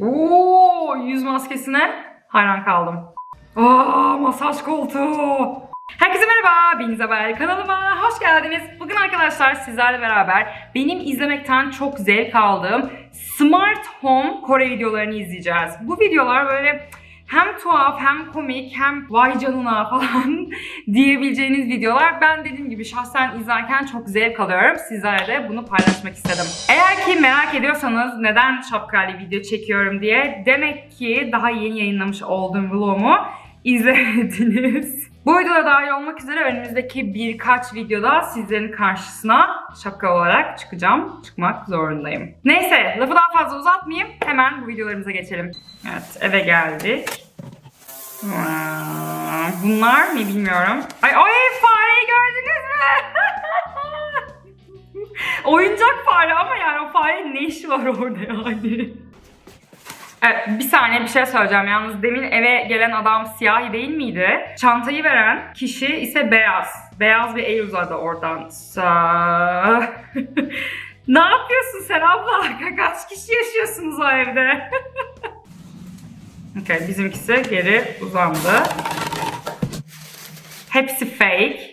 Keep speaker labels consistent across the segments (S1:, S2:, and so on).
S1: Oo, yüz maskesine hayran kaldım. Aa, masaj koltuğu. Herkese merhaba, ben İzabel. Kanalıma hoş geldiniz. Bugün arkadaşlar sizlerle beraber benim izlemekten çok zevk aldığım Smart Home Kore videolarını izleyeceğiz. Bu videolar böyle hem tuhaf hem komik hem vay canına falan diyebileceğiniz videolar. Ben dediğim gibi şahsen izlerken çok zevk alıyorum. Sizlerle de bunu paylaşmak istedim. Eğer ki merak ediyorsanız neden şapkayla video çekiyorum diye demek ki daha yeni yayınlamış olduğum vlogumu izlemediniz. Bu videoda dahil olmak üzere önümüzdeki birkaç videoda sizlerin karşısına şapka olarak çıkacağım. Çıkmak zorundayım. Neyse lafı daha fazla uzatmayayım. Hemen bu videolarımıza geçelim. Evet eve geldik. Bunlar mı bilmiyorum. Ay ay fareyi gördünüz mü? Oyuncak fare ama yani o farenin ne işi var orada yani? Evet, bir saniye bir şey söyleyeceğim. Yalnız demin eve gelen adam siyahi değil miydi? Çantayı veren kişi ise beyaz. Beyaz bir el uzadı oradan. Sa- ne yapıyorsun sen abla? Kaç kişi yaşıyorsunuz o evde? okay, bizimkisi geri uzandı. Hepsi fake.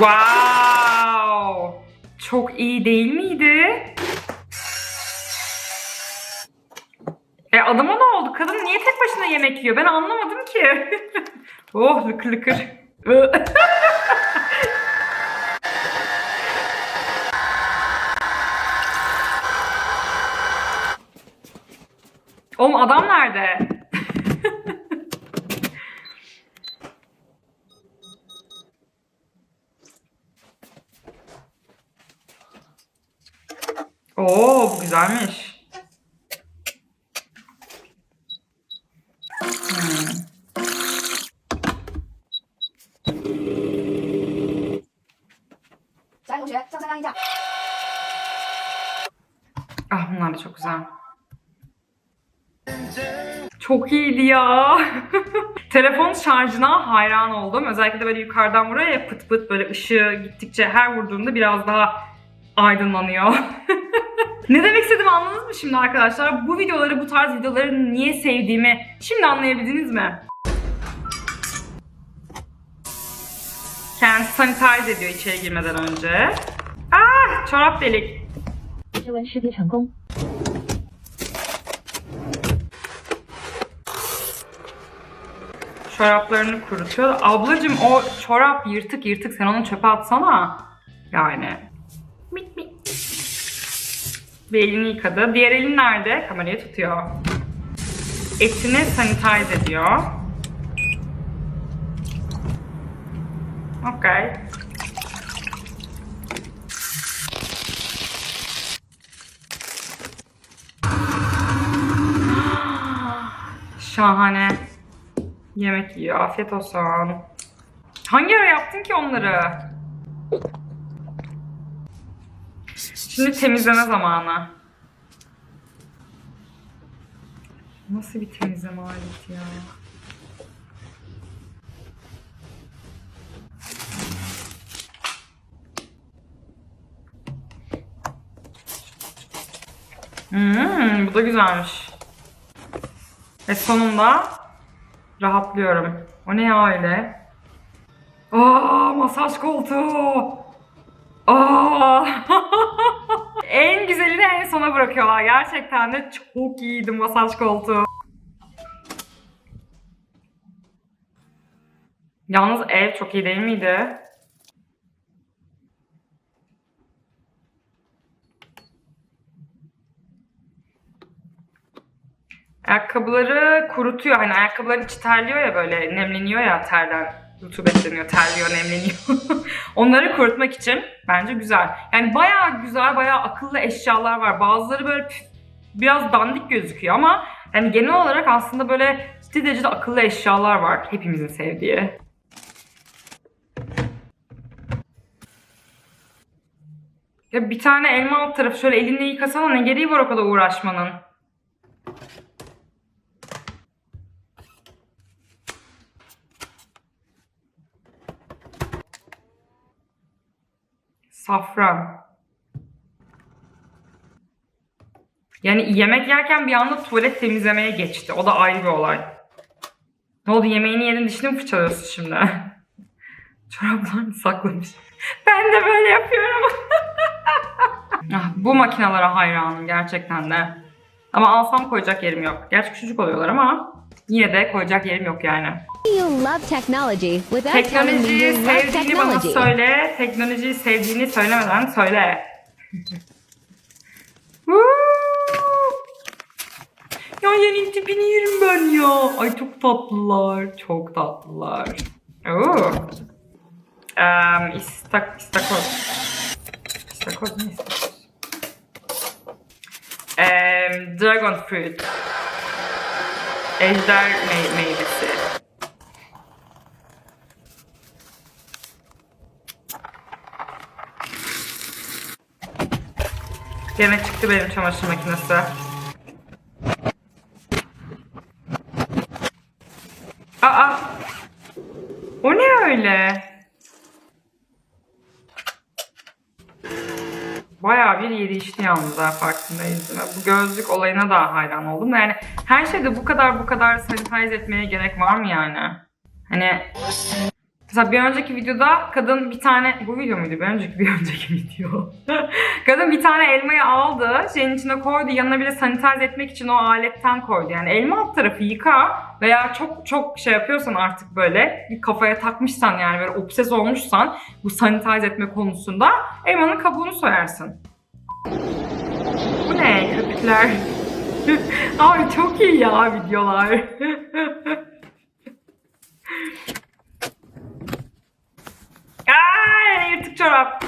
S1: Wow! Çok iyi değil miydi? E adama ne oldu? Kadın niye tek başına yemek yiyor? Ben anlamadım ki. oh lıkır lıkır. Oğlum adam nerede? Oo bu güzelmiş. Hmm. Ah bunlar da çok güzel. Çok iyiydi ya. Telefon şarjına hayran oldum. Özellikle de böyle yukarıdan buraya pıt pıt böyle ışığı gittikçe her vurduğumda biraz daha aydınlanıyor. ne demek istediğimi anladınız mı şimdi arkadaşlar? Bu videoları, bu tarz videoları niye sevdiğimi şimdi anlayabildiniz mi? Kendisi sanitize ediyor içeri girmeden önce. Ah, çorap delik. Çoraplarını kurutuyor. Ablacım o çorap yırtık yırtık sen onu çöpe atsana. Yani. Bir elini yıkadı. Diğer elin nerede? Kamerayı tutuyor. Etini sanitize ediyor. Okay. Şahane. Yemek yiyor. Afiyet olsun. Hangi ara yaptın ki onları? Şimdi temizleme zamanı. Nasıl bir temizleme aleti ya? Hmm, bu da güzelmiş. Ve sonunda Rahatlıyorum. O ne ya öyle? Aa, masaj koltuğu. Aa. en güzelini en sona bırakıyorlar. Gerçekten de çok iyiydi masaj koltuğu. Yalnız ev çok iyi değil miydi? Ayakkabıları kurutuyor. Hani ayakkabıların içi terliyor ya böyle nemleniyor ya terden. Rutubetleniyor, terliyor, nemleniyor. Onları kurutmak için bence güzel. Yani bayağı güzel, bayağı akıllı eşyalar var. Bazıları böyle püf, biraz dandik gözüküyor ama yani genel olarak aslında böyle ciddi derecede akıllı eşyalar var. Hepimizin sevdiği. Ya bir tane elma alt tarafı şöyle elinle yıkasana ne gereği var o kadar uğraşmanın. Safran. Yani yemek yerken bir anda tuvalet temizlemeye geçti. O da ayrı bir olay. Ne oldu yemeğini yedin dişini mi fırçalıyorsun şimdi? Çoraplarını saklamış. Ben de böyle yapıyorum. Ah, Bu makinalara hayranım gerçekten de. Ama alsam koyacak yerim yok. Gerçi küçücük oluyorlar ama yine de koyacak yerim yok yani.
S2: You love technology without telling me
S1: Teknolojiyi
S2: you love
S1: sevdiğini bana
S2: technology.
S1: söyle. Teknolojiyi sevdiğini söylemeden söyle. Woo! ya yerin tipini yerim ben ya. Ay çok tatlılar. Çok tatlılar. Oo. Um, istak, istakoz. İstakoz ne istakoz? Um, dragon fruit. Ejder mey- meyvesi. Gene çıktı benim çamaşır makinesi. Aa! O ne öyle? Bayağı bir yedi içti yalnız ha farkındayız. Bu gözlük olayına da hayran oldum. Yani her şeyde bu kadar bu kadar sanitize etmeye gerek var mı yani? Hani Mesela bir önceki videoda kadın bir tane, bu video muydu? Bir önceki bir önceki video. kadın bir tane elmayı aldı, şeyin içine koydu, yanına bir de sanitize etmek için o aletten koydu. Yani elma alt tarafı yıka veya çok çok şey yapıyorsan artık böyle bir kafaya takmışsan yani böyle obses olmuşsan bu sanitize etme konusunda elmanın kabuğunu soyarsın. Bu ne? Köpükler. Ay çok iyi ya videolar. Ay yırtık çorap.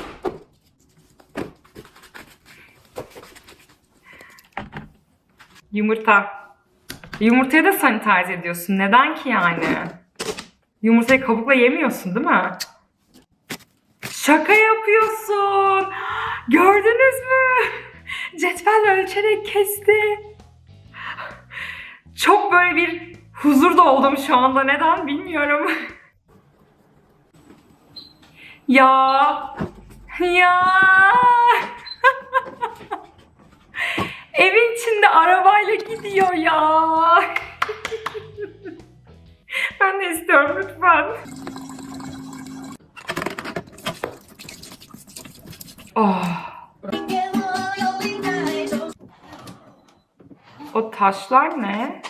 S1: Yumurta. Yumurtayı da sanitize ediyorsun. Neden ki yani? Yumurtayı kabukla yemiyorsun değil mi? Şaka yapıyorsun. Gördünüz mü? Cetvel ölçerek kesti. Çok böyle bir huzurda oldum şu anda. Neden bilmiyorum. Ya. Ya. Evin içinde arabayla gidiyor ya. ben de istiyorum lütfen. Oh. O taşlar ne?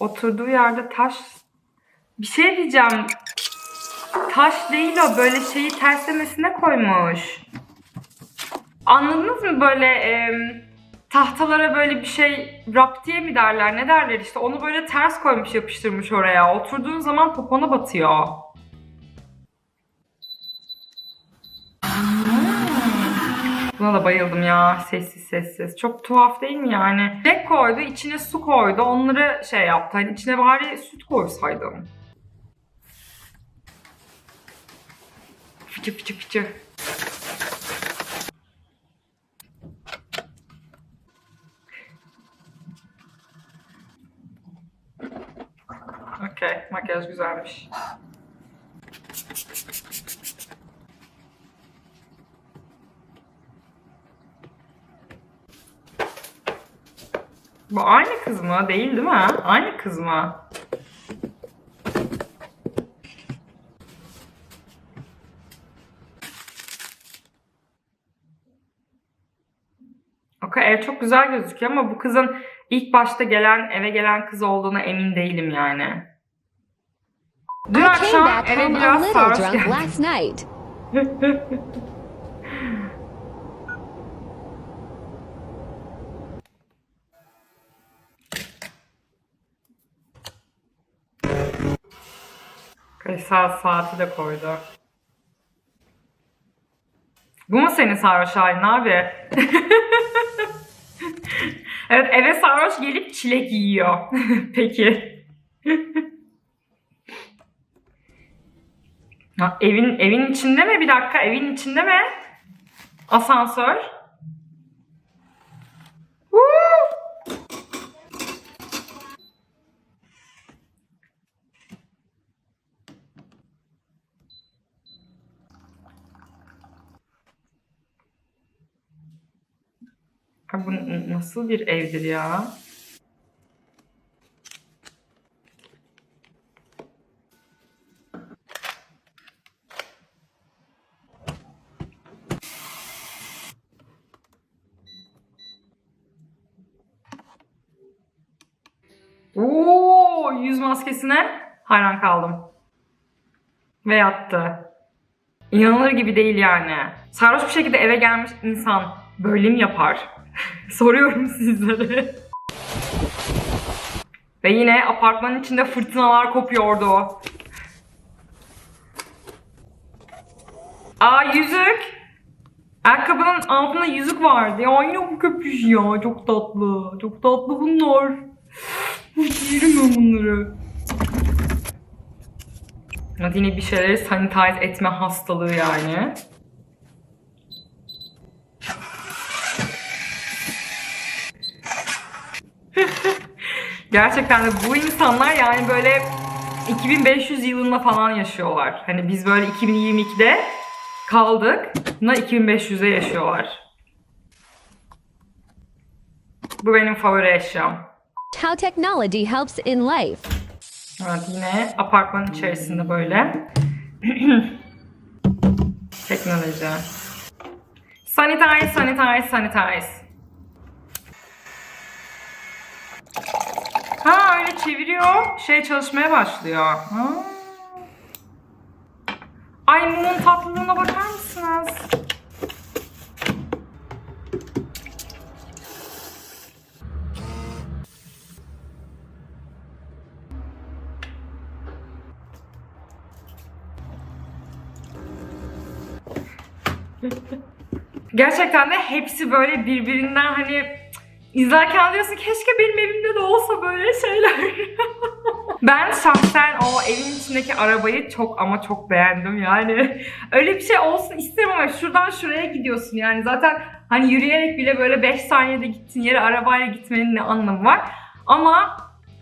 S1: Oturduğu yerde taş... Bir şey diyeceğim. Taş değil o böyle şeyi terslemesine koymuş. Anladınız mı böyle e, tahtalara böyle bir şey raptiye mi derler ne derler işte onu böyle ters koymuş yapıştırmış oraya. Oturduğun zaman popona batıyor. Buna da bayıldım ya. Sessiz sessiz. Çok tuhaf değil mi yani? Dek koydu, içine su koydu. Onları şey yaptı. Hani içine bari süt koysaydım. Fıçı fıçı fıçı. Okey, makyaj güzelmiş. Bu aynı kız mı? Değil değil mi? Aynı kız mı? Ev çok güzel gözüküyor ama bu kızın ilk başta gelen eve gelen kız olduğuna emin değilim yani. Dün akşam eve biraz sarhoş geldim. Saat saati de koydu. Bu mu senin sarhoş halin abi? evet eve sarhoş gelip çilek yiyor. Peki. Ha, evin evin içinde mi? Bir dakika evin içinde mi? Asansör. Woo! Ay bu nasıl bir evdir ya? Oo, yüz maskesine hayran kaldım. Ve yattı. İnanılır gibi değil yani. Sarhoş bir şekilde eve gelmiş insan böyle mi yapar? Soruyorum sizlere. Ve yine apartmanın içinde fırtınalar kopuyordu. Aa yüzük. Ayakkabının altında yüzük vardı. Ya yine bu köpüş ya. Çok tatlı. Çok tatlı bunlar. Uf, Yerim bunları. Hadi yine bir şeyleri sanitize etme hastalığı yani. Gerçekten de bu insanlar yani böyle 2500 yılında falan yaşıyorlar. Hani biz böyle 2022'de kaldık. Bunlar 2500'e yaşıyorlar. Bu benim favori eşyam.
S2: How technology helps in life.
S1: Evet yine apartmanın içerisinde böyle. Teknoloji. Sanitize, sanitize, sanitize. Ha öyle çeviriyor, şey çalışmaya başlıyor. Ha. Ay mumun tatlılığına bakar mısınız? Gerçekten de hepsi böyle birbirinden hani izlerken diyorsun keşke benim evimde de olsa böyle şeyler. ben şahsen o evin içindeki arabayı çok ama çok beğendim yani. Öyle bir şey olsun isterim ama şuradan şuraya gidiyorsun yani zaten hani yürüyerek bile böyle 5 saniyede gittiğin yere arabayla gitmenin ne anlamı var. Ama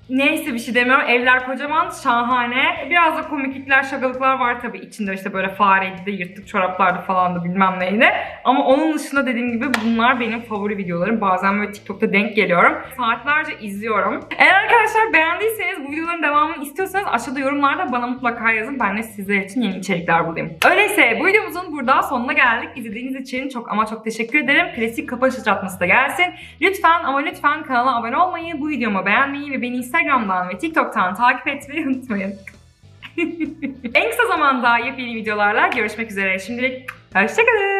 S1: Neyse bir şey demiyorum. Evler kocaman, şahane. Biraz da komiklikler, şakalıklar var tabii içinde. işte böyle fareydi de, yırtık çoraplardı falan da bilmem neydi. Ama onun dışında dediğim gibi bunlar benim favori videolarım. Bazen böyle TikTok'ta denk geliyorum. Saatlerce izliyorum. Eğer arkadaşlar beğendiyseniz bu videoların devamını istiyorsanız aşağıda yorumlarda bana mutlaka yazın. Ben de sizler için yeni içerikler bulayım. Öyleyse bu videomuzun burada sonuna geldik. İzlediğiniz için çok ama çok teşekkür ederim. Klasik kapanış atması da gelsin. Lütfen ama lütfen kanala abone olmayı, bu videomu beğenmeyi ve beni Instagram'dan ve TikTok'tan takip etmeyi unutmayın. en kısa zamanda yepyeni videolarla görüşmek üzere. Şimdilik hoşçakalın.